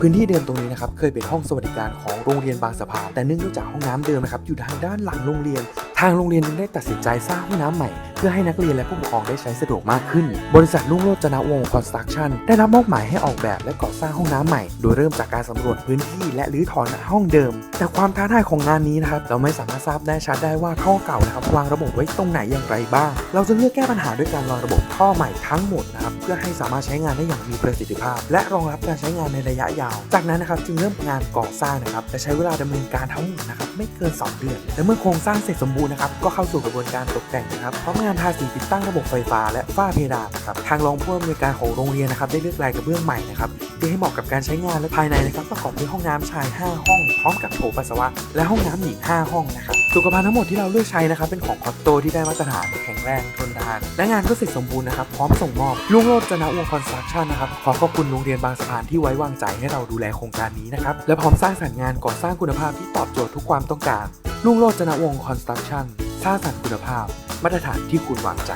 พื้นที่เดิมตรงนี้นะครับเคยเป็นห้องสวัสดิการของโรงเรียนบางสะพานแต่เนื่องจากห้องน้ำเดิมนะครับอยู่ทางด้านหลังโรงเรียน ทางโรงเรียนจึงได้ตัดสินใจสร้างห้องน้ำใหม่ เพื่อให้นักเรียนและผู้ปกครองได้ใช้สะดวกมากขึ้น บริษัทลุ่งโรจนวงศ์คอนสตรักชั่นได้รับมอบหมายให้ออกแบบและก่อสร้างห้องน้ำใหม่ โดยเริ่มจากการสำรวจพื้นที่และรื้อถอนห้องเดิม แต่ความท้าทายของงานนี้นะครับเราไม่สามารถทราบได้ชัดได้ว่าท่อเก่านะครับวางระบบไว้ตรงไหนอย่างไรบ้าง เราจะเลือกแก้ปัญหาด้วยการวางระบบท่อใหม่ทั้งหมดนะครับเพื่อให้สามารถใช้งานได้อย่างมีประสิทธิภาพ และรองรับการใช้งานในระยะยาว จากนั้นนะครับจึงเริ่มงานก่อสร้างนะครับและใช้เวลาดำเนินการทั้งหมดนะครับไม่เกิน 2 เดือน และเมื่อโครงสร้างเสร็จสมบูรณ์นะครับก็เข้าสู่กระบวนการตกแต่งนะครับพร้อมงานทาสีติดตั้งระบบไฟฟ้าและฝ้าเพดานนะครับทางรองผู้อำนวยการของโรงเรียนนะครับได้เลือกลายกระเบื้องใหม่นะครับที่ให้เหมาะกับการใช้งานและภายในนะครับประกอบด้วยห้องน้ำชาย 5 ห้อง พร้อมกับโถปัสสาวะและห้องน้ำหญิง 5 ห้องนะครับสุขภัณฑ์ทั้งหมดที่เราเลือกใช้นะครับเป็นของคอตโตที่ได้มาตรฐานแข็งแรงทนทานและงานก็เสร็จสมบูรณ์นะครับพร้อมส่งมอบลุงโรจนวงศ์คอนสตรักชั่นนะครับขอขอบคุณโรงเรียนบางสะพานที่ไว้วางใจให้เราดูแลโครงการนี้นะครับและพร้อมสร้างสรรค์งานก่อสร้างคุณภาพที่ตอบโจทย์ทุกความต้องการ ลุงโลจนวงศ์คอนสตรักชั่นสร้างสรรค์คุณภาพมาตรฐานที่คุณวางใจ